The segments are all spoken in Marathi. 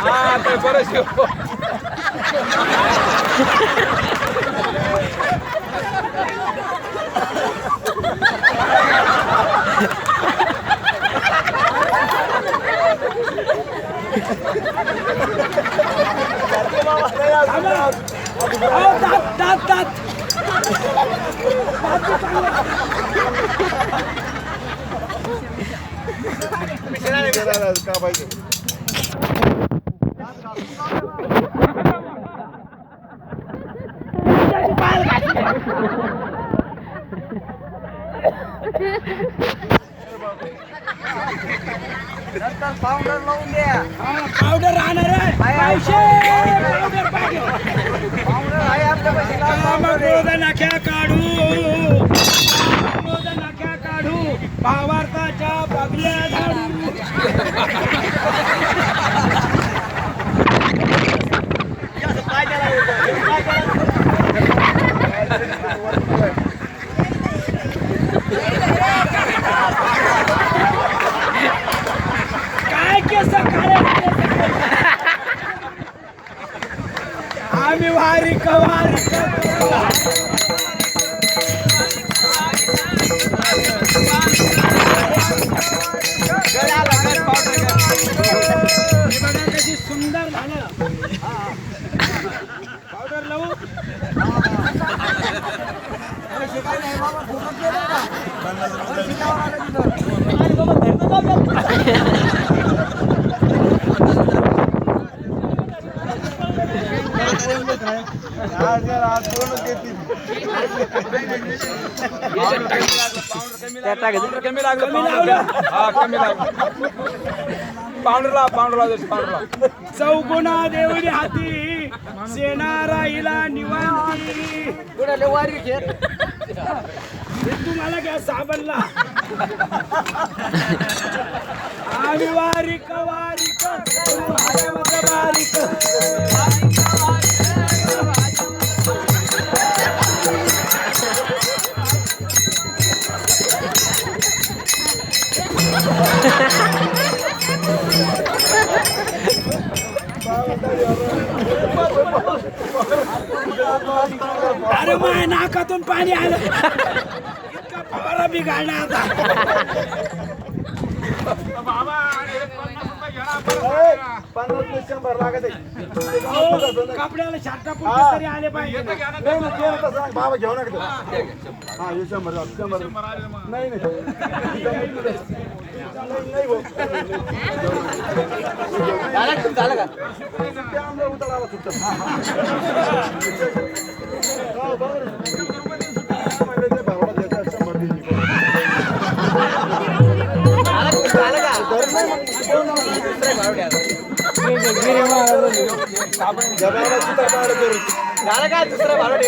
हा ते बरं शिव अहो, दात दात दात का पाहिजे पावडर लावून द्या. पावडर राहणार आहे. पावडर आहे नाक्या काढू. नाक्या काढू. भावार्थाच्या आम्ही वारी वारिक हे आज जर कमी लागलं हा कमी लागलं चौगुणा देवडी हाती सेना राहिला निवांती कुणाला वारी घेत तुम्हाला घ्या साबणला आम्ही वारी वारिक अरे माय नाकातून पाणी आलं. इतका फवारा बिघाडला आता. कपड्याला शाटा पुट्टे तरी आले पाहिजे. बाबा घेऊ नका. हा हे शंभर शंभर. नाही नाही. नाही, नाही भाऊ. ते झालं दुसरं भाडे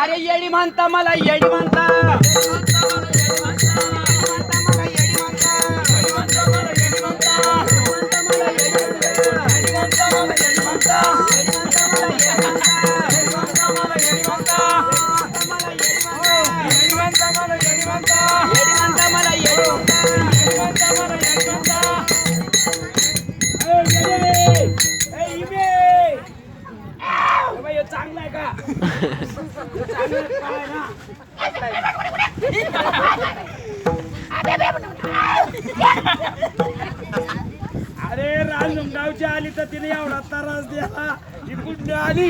అరే ఎడిమంత మల ఎడిమంత. ఎడిమంత चांगला आहे का? चांगलं आहे ना अरे राजगावची आली तर तिने एवढा त्रास द्याला ही कुठली आली?